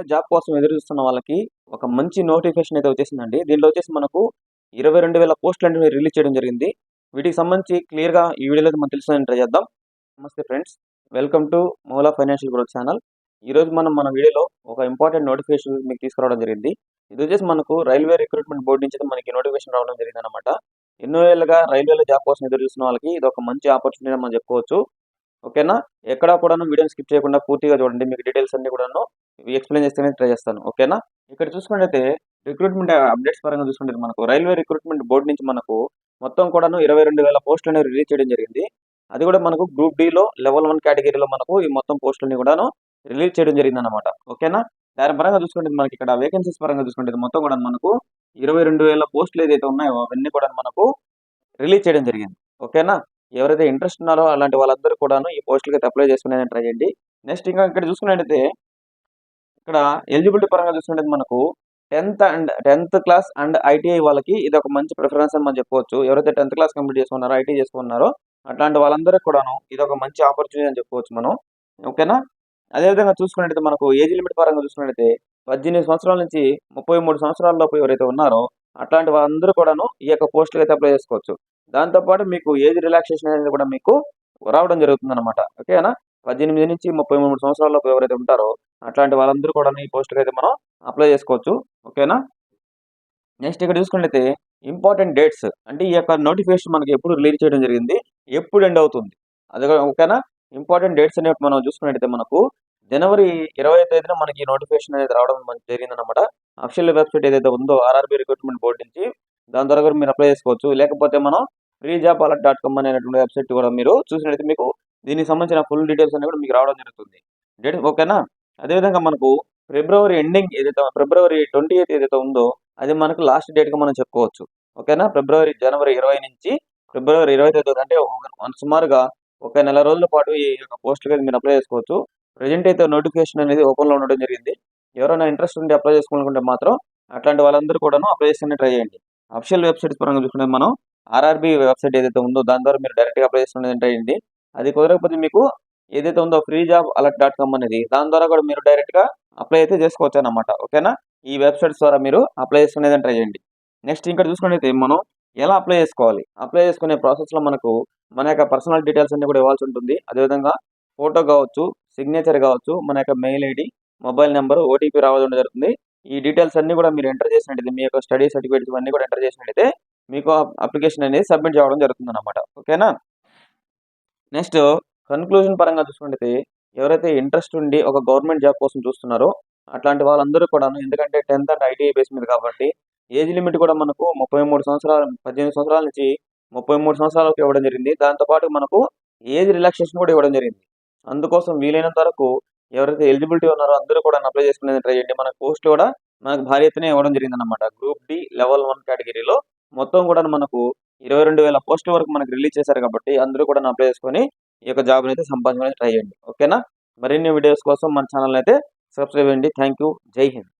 వేల జాబ్ కోసం ఎదురు చూస్తున్న వాళ్ళకి ఒక మంచి నోటిఫికేషన్ అయితే వచ్చేసిందండి. దీనిలో వచ్చేసి మనకు ఇరవై రెండు వేల పోస్టులు అనేవి రిలీజ్ చేయడం జరిగింది. వీటికి సంబంధించి క్లియర్గా ఈ వీడియోలో అయితే మనం తెలుసుకొని ట్రై చేద్దాం. నమస్తే friends. Welcome to Maula financial growth channel. ఈరోజు మనం మన వీడియోలో ఒక ఇంపార్టెంట్ నోటిఫికేషన్ మీకు తీసుకురావడం జరిగింది. ఇది వచ్చేసి మనకు రైల్వే రిక్రూట్మెంట్ బోర్డు నుంచి అయితే మనకి నోటిఫికేషన్ రావడం జరిగింది అనమాట ఎన్నో ఏళ్ళుగా రైల్వేలో జాబ్ కోసం ఎదురు చూస్తున్న వాళ్ళకి ఇది ఒక మంచి ఆపర్చునిటీ మనం చెప్పుకోవచ్చు. ఓకేనా? ఎక్కడా కూడా వీడియోని స్కిప్ చేయకుండా పూర్తిగా చూడండి. మీకు డీటెయిల్స్ అన్ని కూడాను ఎక్స్ప్లెయిన్ చేస్తేనే ట్రై చేస్తాను ఓకేనా ఇక్కడ చూసుకున్నట్టయితే రిక్రూట్మెంట్ అప్డేట్స్ పరంగా చూసుకుంటే మనకు రైల్వే రిక్రూట్మెంట్ బోర్డు నుంచి మనకు మొత్తం కూడాను ఇరవై రెండు వేల పోస్టులు అనేవి రిలీజ్ చేయడం జరిగింది. అది కూడా మనకు గ్రూప్ డిలో లెవెల్ వన్ కేటగిరీలో మనకు ఈ మొత్తం పోస్టులని కూడాను రిలీజ్ చేయడం జరిగింది అనమాట ఓకేనా దాని పరంగా చూసుకుంటే మనకి ఇక్కడ వేకెన్సీస్ పరంగా చూసుకుంటే మొత్తం కూడా మనకు ఇరవై రెండు వేల పోస్టులు ఏదైతే ఉన్నాయో అవన్నీ కూడా మనకు రిలీజ్ చేయడం జరిగింది ఓకేనా ఎవరైతే ఇంట్రెస్ట్ ఉన్నారో అలాంటి వాళ్ళందరూ కూడాను ఈ పోస్టులకి అప్లై చేసుకునే ట్రై చేయండి. నెక్స్ట్ ఇంకా ఇక్కడ చూసుకున్నట్టయితే ఇక్కడ ఎలిజిబిలిటీ పరంగా చూసుకుంటే మనకు tenth and tenth class and ITI వాళ్ళకి ఇది ఒక మంచి ప్రిఫరెన్స్ అని మనం చెప్పుకోవచ్చు ఎవరైతే టెన్త్ క్లాస్ కంప్లీట్ చేసుకున్నారో ఐటీ చేసుకున్నారో అట్లాంటి వాళ్ళందరికీ కూడాను ఇది ఒక మంచి ఆపర్చునిటీ అని చెప్పుకోవచ్చు మనం. ఓకేనా అదేవిధంగా చూసుకున్నట్టయితే మనకు ఏజ్ లిమిట్ పరంగా చూసుకున్నట్టయితే పద్దెనిమిది సంవత్సరాల నుంచి ముప్పై మూడు సంవత్సరాలలోపు ఎవరైతే ఉన్నారో అట్లాంటి వాళ్ళందరూ కూడాను ఈ యొక్క పోస్టులు అయితే అప్లై చేసుకోవచ్చు. దాంతోపాటు మీకు ఏజ్ రిలాక్సేషన్ అనేది కూడా మీకు రావడం జరుగుతుంది అనమాట ఓకేనా పద్దెనిమిది నుంచి ముప్పై మూడు సంవత్సరాలలోపు ఎవరైతే ఉంటారో అట్లాంటి వాళ్ళందరూ కూడా ఈ పోస్ట్కి అయితే మనం అప్లై చేసుకోవచ్చు. ఓకేనా? నెక్స్ట్ ఇక్కడ చూసుకున్నట్లయితే ఇంపార్టెంట్ డేట్స్ అంటే ఈ యొక్క నోటిఫికేషన్ మనకి ఎప్పుడు రిలీజ్ చేయడం జరిగింది ఎప్పుడు ఎండ్ అవుతుంది. అది ఓకేనా? ఇంపార్టెంట్ డేట్స్ అనేవి మనం చూసుకున్నట్టయితే మనకు జనవరి ఇరవై తేదీన మనకి నోటిఫికేషన్ అనేది రావడం జరిగింది అఫీషియల్ వెబ్సైట్ ఏదైతే ఉందో ఆర్ఆర్బీ రిక్రూట్మెంట్ బోర్డు నుంచి దాని ద్వారా మీరు అప్లై చేసుకోవచ్చు. లేకపోతే మనం free job alert dot com అనేటువంటి వెబ్సైట్ కూడా మీరు చూసినట్టయితే మీకు దీనికి సంబంధించిన ఫుల్ డీటెయిల్స్ అనేవి కూడా మీకు రావడం జరుగుతుంది. డేట్ ఓకేనా? అదేవిధంగా మనకు ఫిబ్రవరి ఎండింగ్ ఏదైతే ఫిబ్రవరి ట్వంటీ ఎయిత్ ఏదైతే ఉందో అది మనకు లాస్ట్ డేట్గా మనం చెప్పుకోవచ్చు. ఓకేనా? ఫిబ్రవరి జనవరి ఇరవై నుంచి ఫిబ్రవరి ఇరవై తొమ్మిది అంటే సుమారుగా ఒక నెల రోజుల పాటు ఈ యొక్క పోస్టులకి మీరు అప్లై చేసుకోవచ్చు. ప్రజెంట్ అయితే నోటిఫికేషన్ అనేది ఓపెన్లో ఉండడం జరిగింది. ఎవరైనా ఇంట్రెస్ట్ ఉండి అప్లై చేసుకోవాలనుకుంటే మాత్రం అట్లాంటి వాళ్ళందరూ కూడాను అప్లై చేసుకుని ట్రై చేయండి. అఫిషియల్ వెబ్సైట్స్ పరంగా చూసుకుంటే మనం ఆర్ఆర్బీ వెబ్సైట్ ఏదైతే ఉందో దాని ద్వారా మీరు డైరెక్ట్గా అప్లై చేసుకునేది ట్రై చేయండి. అది కుదరకపోతే మీకు ఏదైతే ఉందో free job alert dot com అనేది దాని ద్వారా కూడా మీరు డైరెక్ట్గా అప్లై అయితే చేసుకోవచ్చు అనమాట ఓకేనా ఈ వెబ్సైట్స్ ద్వారా మీరు అప్లై చేసుకునేది ట్రై చేయండి. నెక్స్ట్ ఇంకా చూసుకున్నైతే మనం ఎలా అప్లై చేసుకోవాలి? అప్లై చేసుకునే ప్రాసెస్లో మనకు మన యొక్క పర్సనల్ డీటెయిల్స్ అన్ని కూడా ఇవ్వాల్సి ఉంటుంది. అదేవిధంగా ఫోటో కావచ్చు సిగ్నేచర్ కావచ్చు మన యొక్క mail ID mobile number OTP రావడం జరుగుతుంది. ఈ డీటెయిల్స్ అన్ని కూడా మీరు ఎంటర్ చేసినట్టయితే మీ యొక్క స్టడీ సర్టిఫికేట్స్ అన్ని కూడా ఎంటర్ చేసినట్టయితే మీకు అప్లికేషన్ అనేది సబ్మిట్ చేయడం జరుగుతుంది అనమాట ఓకేనా నెక్స్ట్ కన్క్లూజన్ పరంగా చూసుకుంటే ఎవరైతే ఇంట్రెస్ట్ ఉండి ఒక గవర్నమెంట్ జాబ్ కోసం చూస్తున్నారో అట్లాంటి వాళ్ళందరూ కూడా ఎందుకంటే టెన్త్ అండ్ ఐటీఐ బేస్ మీద కాబట్టి ఏజ్ లిమిట్ కూడా మనకు ముప్పై మూడు సంవత్సరాల పద్దెనిమిది సంవత్సరాల నుంచి ముప్పై మూడు సంవత్సరాలకు ఇవ్వడం జరిగింది. దాంతోపాటు మనకు ఏజ్ రిలాక్సేషన్ కూడా ఇవ్వడం జరిగింది. అందుకోసం వీలైనంత వరకు ఎవరైతే ఎలిజిబిలిటీ ఉన్నారో అందరూ కూడా అప్లై చేసుకునేది ట్రై చేయండి. మన పోస్ట్ కూడా మనకు భారీ ఎత్తున ఇవ్వడం జరిగింది అనమాట గ్రూప్ డి లెవెల్ వన్ కేటగిరీలో మొత్తం కూడా మనకు ఇరవై రెండు వేల పోస్ట్ వరకు మనకు రిలీజ్ చేశారు కాబట్టి అందరూ కూడా అప్లై చేసుకొని ఈ యొక్క జాబ్ని అయితే సంపాదించుకొని ట్రై చేయండి. ఓకేనా మరిన్ని వీడియోస్ కోసం మన ఛానల్ అయితే సబ్స్క్రైబ్ చేయండి. థ్యాంక్ యూ జై హింద్.